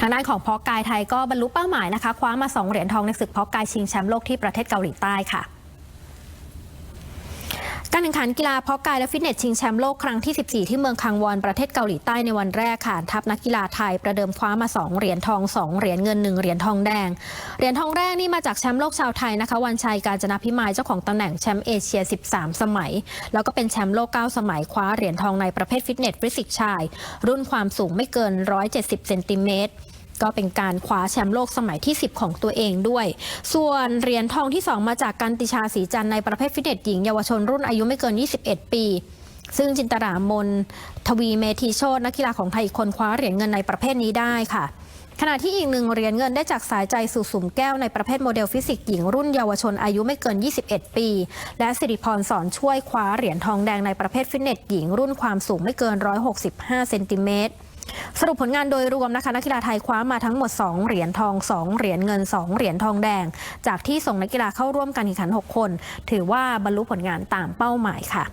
ทางด้านของพอกายไทยก็บรรลุเป้าหมายนะคะคว้ามา 2 เหรียญทองในศึกพอกายชิงแชมป์โลกที่ประเทศเกาหลีใต้ค่ะ การแข่งขันกีฬาเพาะกายและฟิตเนสชิงแชมป์โลกครั้งที่ 14 ที่เมืองคังวอนประเทศเกาหลีใต้ในวันแรกค่ะทัพนักกีฬาไทยประเดิมคว้ามา 2 เหรียญทอง 2 เหรียญเงิน 1 เหรียญทองแดง เหรียญทองแรกนี่มาจากแชมป์โลกชาวไทยนะคะ วันชัยการจนาพิมายเจ้าของตำแหน่งแชมป์เอเชีย 13 สมัย แล้วก็เป็นแชมป์โลก 9 สมัยคว้าเหรียญทองในประเภทฟิตเนสฟิสิกส์ชาย รุ่นความสูงไม่เกิน 170 เซนติเมตร ก็เป็นการคว้าแชมป์โลกสมัยที่ 10 ของตัวเองด้วย ส่วนเหรียญทองที่ 2 มาจากกันติชาสีจันทร์ในประเภทฟิตเนสหญิงเยาวชนรุ่นอายุไม่เกิน 21 ปี ซึ่งจินตรามนทวีเมธีโชตนักกีฬาของไทยอีกคนคว้าเหรียญเงินในประเภทนี้ได้ค่ะขณะที่อีกหนึ่งเหรียญเงินได้จากสายใจสู่สุมแก้วในประเภทโมเดลฟิสิกส์หญิงรุ่นเยาวชนอายุไม่เกิน 21 ปี และสิริพรสอนช่วยคว้าเหรียญทองแดงในประเภทฟิตเนสหญิงรุ่นความสูงไม่เกิน 165 เซนติเมตร สรุปผลงานโดยรวมนะคะนักกีฬาไทยคว้ามาทั้งหมด 2 เหรียญทอง 2 เหรียญเงิน 2 เหรียญทองแดง จากที่ส่งนักกีฬาเข้าร่วมการแข่งขัน 6 คน ถือว่าบรรลุผลงานตามเป้าหมายค่ะ